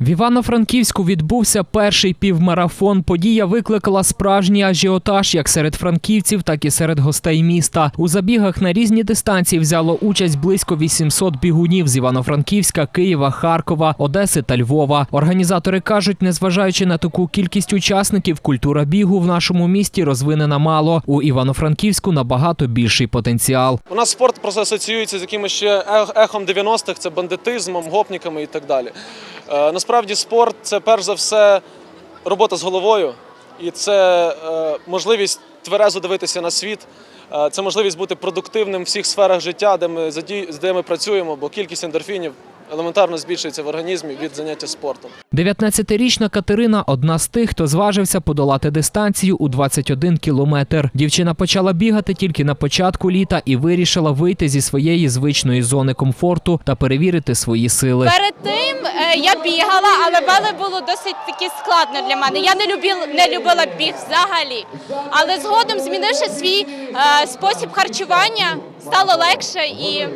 В Івано-Франківську відбувся перший півмарафон. Подія викликала справжній ажіотаж як серед франківців, так і серед гостей міста. У забігах на різні дистанції взяло участь близько 800 бігунів з Івано-Франківська, Києва, Харкова, Одеси та Львова. Організатори кажуть, незважаючи на таку кількість учасників, культура бігу в нашому місті розвинена мало. У Івано-Франківську набагато більший потенціал. У нас спорт просто асоціюється з якимось ще ехом 90-х, це бандитизмом, гопниками і так далі. Насправді спорт це перш за все робота з головою, і це е, можливість тверезо дивитися на світ. Е, Це можливість бути продуктивним в всіх сферах життя, де ми де ми працюємо, бо кількість ендорфінів елементарно збільшується в організмі від заняття спортом. 19-річна Катерина одна з тих, хто зважився подолати дистанцію у 21 кілометр. Дівчина почала бігати тільки на початку літа і вирішила вийти зі своєї звичної зони комфорту та перевірити свої сили. Перед тим е, я бігала, але бали було досить таки складно для мене. Я не любила, не любила біг взагалі. Але згодом, змінивши свій е, спосіб харчування, стало легше і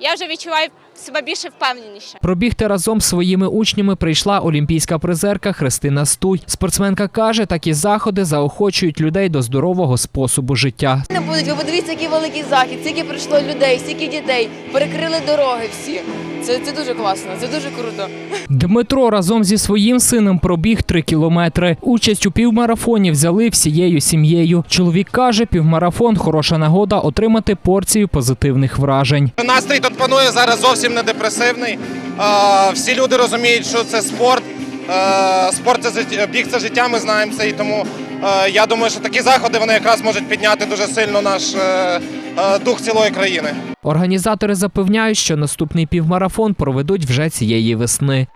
я вже відчуваю себе більше впевненіше. Пробігти разом з своїми учнями прийшла олімпійська призерка Христина Стуй. Спортсменка каже, такі заходи заохочують людей до здорового способу життя. Не будуть. Ви подивіться, який великий захід, скільки прийшло людей, скільки дітей, перекрили дороги всі. Це, це дуже класно, це дуже круто. Дмитро разом зі своїм сином пробіг три кілометри. Участь у півмарафоні взяли всією сім'єю. Чоловік каже, півмарафон хороша нагода отримати порцію позитивних вражень. Настрій тут панує зараз зовсім не депресивний. Всі люди розуміють, що це спорт. Е, Спорт це біг це життя, ми знаємо це. І тому е, я думаю, що такі заходи вони якраз можуть підняти дуже сильно наш е, дух цілої країни. Організатори запевняють, що наступний півмарафон проведуть вже цієї весни.